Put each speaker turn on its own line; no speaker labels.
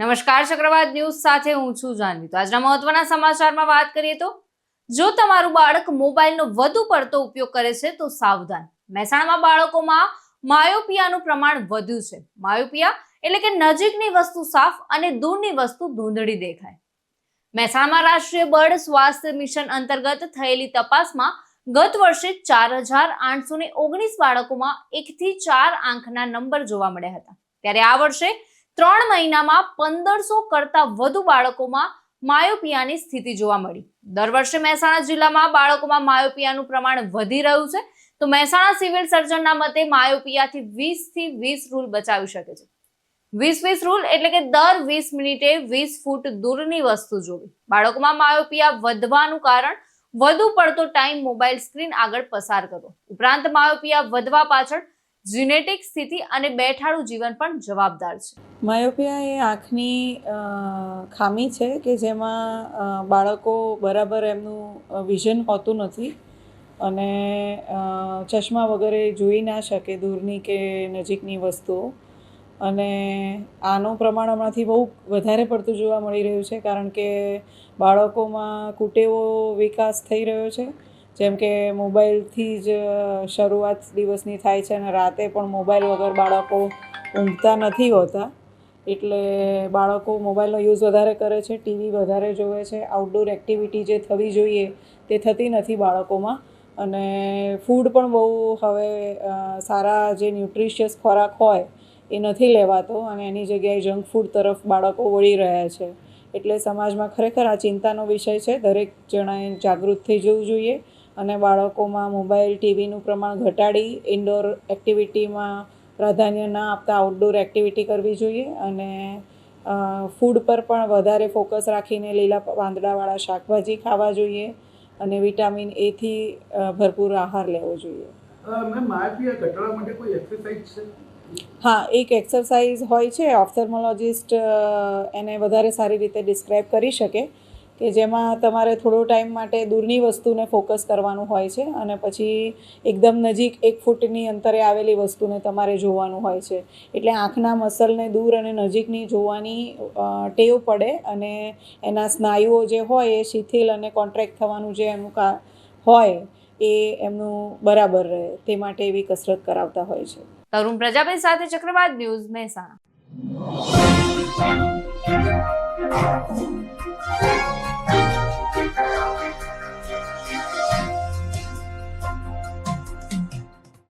નમસ્કાર, ચક્રવાત ન્યૂઝ સાથે હું છું જાનવી. તો આજના મહત્વના સમાચારમાં વાત કરીએ તો, જો તમારું બાળક મોબાઈલનો વધુ પડતો ઉપયોગ કરે છે, તો સાવધાન. મહેસાણામાં બાળકોમાં માયોપિયાનું પ્રમાણ વધ્યું છે. માયોપિયા એટલે કે નજીકની વસ્તુ સાફ અને દૂરની વસ્તુ ધૂંધળી દેખાય. મહેસાણામાં રાષ્ટ્રીય બળ સ્વાસ્થ્ય મિશન અંતર્ગત થયેલી તપાસમાં ગત વર્ષે ચાર હજાર આઠસો ને ઓગણીસ બાળકોમાં એકથી ચાર આંખના નંબર જોવા મળ્યા હતા. ત્યારે આ વર્ષે ત્રણ મહિનામાં પંદરસો કરતા વધુ બાળકોમાં માયોપિયાની સ્થિતિ જોવા મળી. દર વર્ષે મહેસાણા જિલ્લામાં બાળકોમાં માયોપિયાનું પ્રમાણ વધી રહ્યું છે. તો મહેસાણા સિવિલ સર્જનના મતે માયોપિયાથી વીસથી વીસ રૂલ બચાવી શકે છે. વીસ વીસ રૂલ એટલે કે દર વીસ મિનિટે વીસ ફૂટ દૂરની વસ્તુ જોવી. બાળકોમાં માયોપિયા વધવાનું કારણ, વધુ પડતો ટાઈમ મોબાઈલ સ્ક્રીન આગળ પસાર કરવો. ઉપરાંત માયોપિયા વધવા પાછળ જીનેટિક સ્થિતિ અને બેઠાડું જીવન પણ જવાબદાર છે.
માયોપિયા એ આંખની ખામી છે કે જેમાં બાળકો બરાબર એમનું વિઝન હોતું નથી અને ચશ્મા વગેરે જોઈ ના શકે દૂરની કે નજીકની વસ્તુઓ. અને આનું પ્રમાણ હમણાંથી બહુ વધારે પડતું જોવા મળી રહ્યું છે કારણ કે બાળકોમાં કુટેવો વિકાસ થઈ રહ્યો છે. જેમ કે મોબાઈલથી જ શરૂઆત દિવસની થાય છે અને રાતે પણ મોબાઈલ વગર બાળકો ઊંઘતા નથી હોતા. એટલે બાળકો મોબાઈલનો યુઝ વધારે કરે છે, ટીવી વધારે જોવે છે આઉટડોર એક્ટિવિટી જે થવી જોઈએ તે થતી નથી બાળકોમાં. અને ફૂડ પણ બહુ હવે સારા જે ન્યુટ્રિશિયસ ખોરાક હોય એ નથી લેવાતો અને એની જગ્યાએ જંક ફૂડ તરફ બાળકો વળી રહ્યા છે. એટલે સમાજમાં ખરેખર આ ચિંતાનો વિષય છે, દરેક જણાએ જાગૃત થઈ જવું જોઈએ. અને બાળકોમાં મોબાઈલ ટીવીનું પ્રમાણ ઘટાડી ઇન્ડોર એક્ટિવિટીમાં પ્રાધાન્ય ના આપતા આઉટડોર એક્ટિવિટી કરવી જોઈએ અને ફૂડ પર પણ વધારે ફોકસ રાખીને લીલા પાંદડાવાળા શાકભાજી ખાવા જોઈએ અને વિટામિન એથી ભરપૂર આહાર લેવો જોઈએ. હા એક એક્સરસાઇઝ હોય છે ઓપ્થેલ્મોલોજિસ્ટ એને વધારે સારી રીતે ડિસ્ક્રાઇબ કરી શકે. કે જેમાં તમારે થોડો ટાઈમ માટે દૂરની વસ્તુને ફોકસ કરવાનું હોય છે અને પછી એકદમ નજીક એક ફૂટની અંતરે આવેલી વસ્તુને તમારે જોવાનું હોય છે. એટલે આંખના મસલને દૂર અને નજીકની જોવાની ટેવ પડે અને એના સ્નાયુઓ જે હોય એ શિથિલ અને કોન્ટ્રેક્ટ થવાનું જે એનું કા, હોય એ એમનું બરાબર રહે. તે માટે એવી કસરત કરાવતા હોય છે.
તરુણ પ્રજાપતિ સાથે ચક્રવાત ન્યૂઝ મહેસાણા. Thank you.